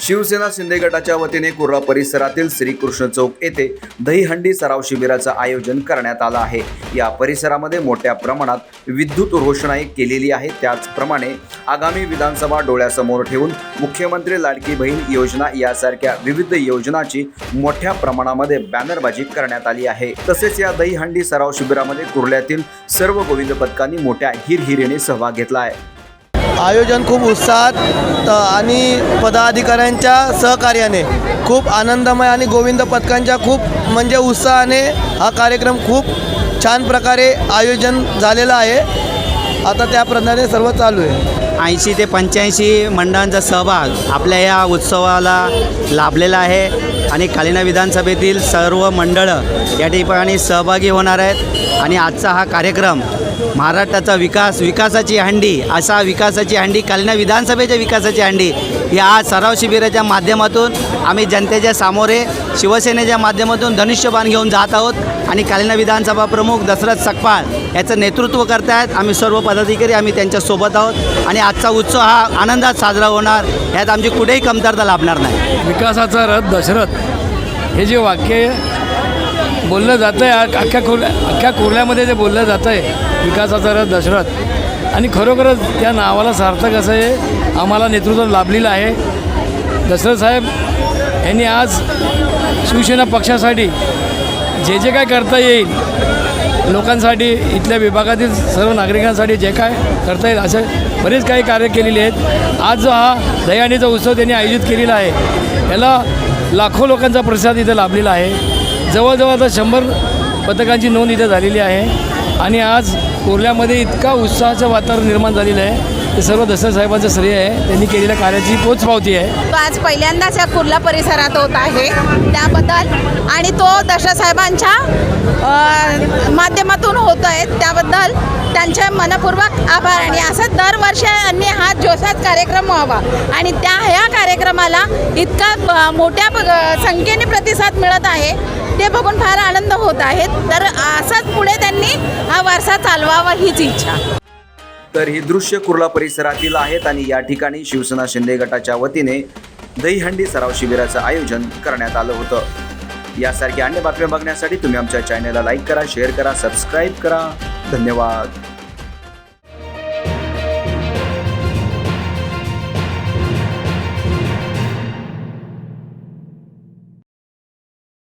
शिवसेना शिंदे गटाच्या वतीने कुर्ला परिसरातील श्रीकृष्ण चौक येथे दहीहंडी सराव शिबिराचं आयोजन करण्यात आलं आहे. या परिसरामध्ये मोठ्या प्रमाणात विद्युत रोषणाई केलेली आहे. त्याचप्रमाणे आगामी विधानसभा डोळ्यासमोर ठेवून मुख्यमंत्री लाडकी बहीण योजना यासारख्या विविध योजनाची मोठ्या प्रमाणामध्ये बॅनरबाजी करण्यात आली आहे. तसेच या दहीहंडी सराव शिबिरामध्ये कुर्ल्यातील सर्व गोविंद पथकांनी मोठ्या हिरहिरीने सहभाग घेतला आहे. आयोजन खूप उत्साहात आणि पदाधिकाऱ्यांच्या सहकार्याने खूप आनंदमय आणि गोविंद पथकांच्या खूप म्हणजे उत्साहाने हा कार्यक्रम खूप छान प्रकारे आयोजन झालेलं आहे. आता त्याप्रमाणे सर्व चालू आहे. ऐंशी ते पंच्याऐंशी मंडळांचा सहभाग आपल्या या उत्सवाला लाभलेला आहे आणि कालिना विधानसभेतील सर्व मंडळं या ठिकाणी सहभागी होणार आहेत. आणि आजचा हा कार्यक्रम महाराष्ट्राचा विकास विकासाची हंडी असा विकासाची हंडी कालिना विधानसभेच्या विकासाची हंडी या आज सराव शिबिराच्या माध्यमातून आम्ही जनतेच्या सामोरे शिवसेनेच्या माध्यमातून धनुष्यबाण घेऊन जात आहोत. आणि कालिना विधानसभा प्रमुख दशरथ सकपाळ याचं नेतृत्व करत आहेत आम्ही सर्व पदाधिकारी आम्ही त्यांच्यासोबत आहोत. आणि आजचा उत्सव हा आनंदात साजरा होणार. यात आमची कुठेही कमतरता लाभणार नाही. विकासाचा रथ दशरथ हे जे वाक्य बोललं जातं आहे अख्ख्या कुर्ल्या अख्ख्या कुर्ल्यामध्ये जे बोललं जातं आहे विकासाचा रथ दशरथ. आणि खरोखरच त्या नावाला सार्थक असं आहे आम्हाला नेतृत्व लाभलेलं आहे. दशरथ साहेब यांनी आज शिवसेना पक्षासाठी जे जे काय करता येईल लोकांसाठी इथल्या विभागातील सर्व नागरिकांसाठी जे काय करता येईल असे बरेच काही कार्य केलेले आहेत. आज जो हा दहीहंडीचा उत्सव त्यांनी आयोजित केलेला आहे याला लाखो लोकांचा प्रतिसाद इथं लाभलेला आहे. जवळजवळ आता शंभर पथकांची नोंद इथं झालेली आहे. आणि आज कुर्ल्यामध्ये इतका उत्साहाचं वातावरण निर्माण झालेलं आहे. ते सर्व दसरा साहेबांचं श्रेय आहे. त्यांनी केलेल्या कार्याची पोचपावती आहे. तो आज पहिल्यांदाच या कुर्ला परिसरात होत आहे. त्याबद्दल आणि तो दशसाहेबांच्या साहेबांच्या माध्यमातून होत आहे त्याबद्दल त्यांचे मनपूर्वक आभार. आणि असं दरवर्षी यांनी हा जोशात कार्यक्रम व्हावा. आणि त्या ह्या कार्यक्रमाला इतका मोठ्या प- संख्येने प्रतिसाद मिळत आहे ते बघून फार आनंद होत आहे. तर असंच पुढे त्यांनी हा वारसा चालवावा हीच इच्छा. तर ही दृश्य कुर्ला परिसरातील आहेत आणि या ठिकाणी शिवसेना शिंदे गटाच्या वतीने दहीहंडी सराव शिबिराचं आयोजन करण्यात आलं होतं. यासारख्या अन्य बातम्या बघण्यासाठी तुम्ही आमच्या चॅनलला लाईक करा शेअर करा सबस्क्राईब करा. धन्यवाद.